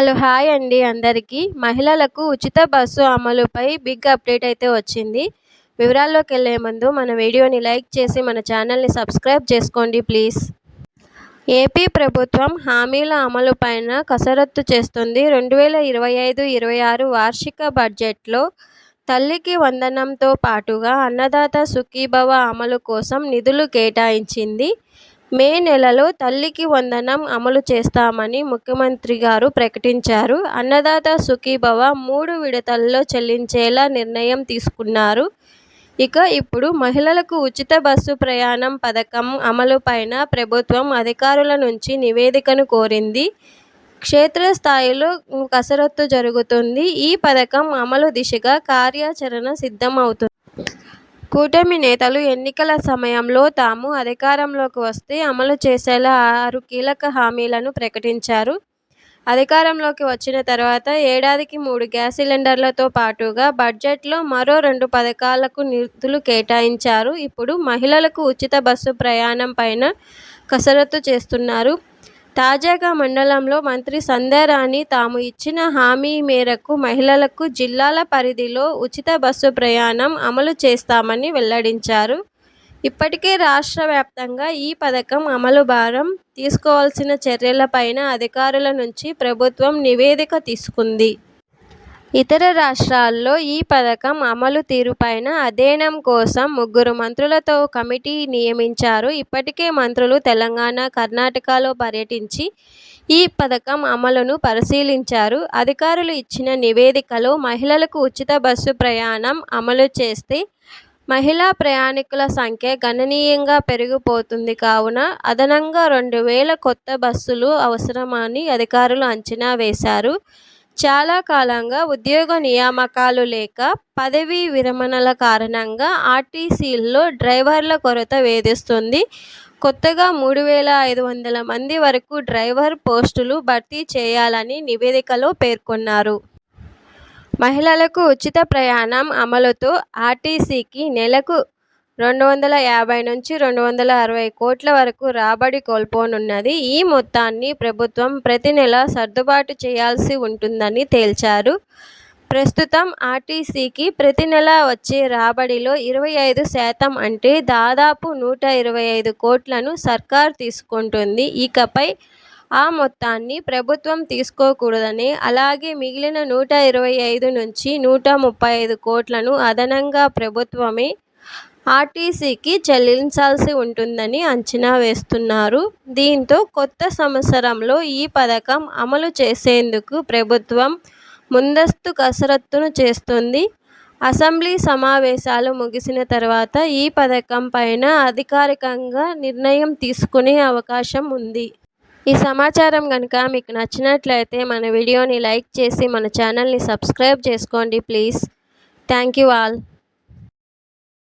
Hello hi అండి అందరికీ. మహిళలకు ఉచిత బస్సు అమలుపై బిగ్ అప్డేట్ అయితే వచ్చింది. వివరాల్లోకి వెళ్ళే ముందు మన వీడియోని లైక్ చేసి మన ఛానల్ని సబ్స్క్రైబ్ చేసుకోండి ప్లీజ్. ఏపీ ప్రభుత్వం హామీల అమలు పైన కసరత్తు చేస్తుంది. రెండు వేల ఇరవై ఐదు ఇరవై ఆరు వార్షిక బడ్జెట్లో తల్లికి వందనంతో పాటుగా అన్నదాత సుఖీభవ అమలు కోసం నిధులు కేటాయించింది మే నెలలో తల్లికి వందనం అమలు చేస్తామని ముఖ్యమంత్రి గారు ప్రకటించారు. అన్నదాత సుఖీభవ మూడు విడతల్లో చెల్లించేలా నిర్ణయం తీసుకున్నారు. ఇక ఇప్పుడు మహిళలకు ఉచిత బస్సు ప్రయాణం పథకం అమలుపైన ప్రభుత్వం అధికారుల నుంచి నివేదికను కోరింది. క్షేత్రస్థాయిలో కసరత్తు జరుగుతుంది. ఈ పథకం అమలు దిశగా కార్యాచరణ సిద్ధమవుతుంది. కూటమి నేతలు ఎన్నికల సమయంలో తాము అధికారంలోకి వస్తే అమలు చేసేలా ఆరు కీలక హామీలను ప్రకటించారు. అధికారంలోకి వచ్చిన తర్వాత ఏడాదికి మూడు గ్యాస్ సిలిండర్లతో పాటుగా బడ్జెట్లో మరో రెండు పథకాలకు నిధులు కేటాయించారు. ఇప్పుడు మహిళలకు ఉచిత బస్సు ప్రయాణం పైన కసరత్తు చేస్తున్నారు. తాజాగా మండలంలో మంత్రి సంధ్యారాణి తాము ఇచ్చిన హామీ మేరకు మహిళలకు జిల్లాల పరిధిలో ఉచిత బస్సు ప్రయాణం అమలు చేస్తామని వెల్లడించారు. ఇప్పటికే రాష్ట్ర వ్యాప్తంగా ఈ పథకం అమలు భారం తీసుకోవాల్సిన చర్యలపైన అధికారుల నుంచి ప్రభుత్వం నివేదిక తీసుకుంది. ఇతర రాష్ట్రాల్లో ఈ పథకం అమలు తీరుపైన అధ్యయనం కోసం ముగ్గురు మంత్రులతో కమిటీ నియమించారు. ఇప్పటికే మంత్రులు తెలంగాణ కర్ణాటకలో పర్యటించి ఈ పథకం అమలును పరిశీలించారు. అధికారులు ఇచ్చిన నివేదికలో మహిళలకు ఉచిత బస్సు ప్రయాణం అమలు చేస్తే మహిళా ప్రయాణికుల సంఖ్య గణనీయంగా పెరిగిపోతుంది. కావున అదనంగా రెండు వేల కొత్త బస్సులు అవసరమని అధికారులు అంచనా వేశారు. చాలా కాలంగా ఉద్యోగ నియామకాలు లేక పదవీ విరమణల కారణంగా ఆర్టీసీల్లో డ్రైవర్ల కొరత వేధిస్తుంది. కొత్తగా మూడు వేల ఐదు వందల మంది వరకు డ్రైవర్ పోస్టులు భర్తీ చేయాలని నివేదికలో పేర్కొన్నారు. మహిళలకు ఉచిత ప్రయాణం అమలుతో ఆర్టీసీకి నెలకు రెండు వందల యాభై నుంచి రెండు వందల అరవై కోట్ల వరకు రాబడి కోల్పోనున్నది ఈ మొత్తాన్ని ప్రభుత్వం ప్రతి నెల సర్దుబాటు చేయాల్సి ఉంటుందని తేల్చారు. ప్రస్తుతం ఆర్టీసీకి ప్రతి నెల వచ్చే రాబడిలో ఇరవై ఐదు శాతం అంటే దాదాపు నూట ఇరవై ఐదు కోట్లను సర్కార్ తీసుకుంటుంది. ఇకపై ఆ మొత్తాన్ని ప్రభుత్వం తీసుకోకూడదని అలాగే మిగిలిన నూట ఇరవై ఐదు నుంచి నూట ముప్పై ఐదు కోట్లను అదనంగా ప్రభుత్వమే ఆర్టీసీకి చెల్లించాల్సి ఉంటుందని అంచనా వేస్తున్నారు. దీంతో కొత్త సంవత్సరంలో ఈ పథకం అమలు చేసేందుకు ప్రభుత్వం ముందస్తు కసరత్తును చేస్తుంది. అసెంబ్లీ సమావేశాలు ముగిసిన తర్వాత ఈ పథకం పైన అధికారికంగా నిర్ణయం తీసుకునే అవకాశం ఉంది. ఈ సమాచారం కనుక మీకు నచ్చినట్లయితే మన వీడియోని లైక్ చేసి మన ఛానల్ని సబ్స్క్రైబ్ చేసుకోండి ప్లీజ్. Thank you all.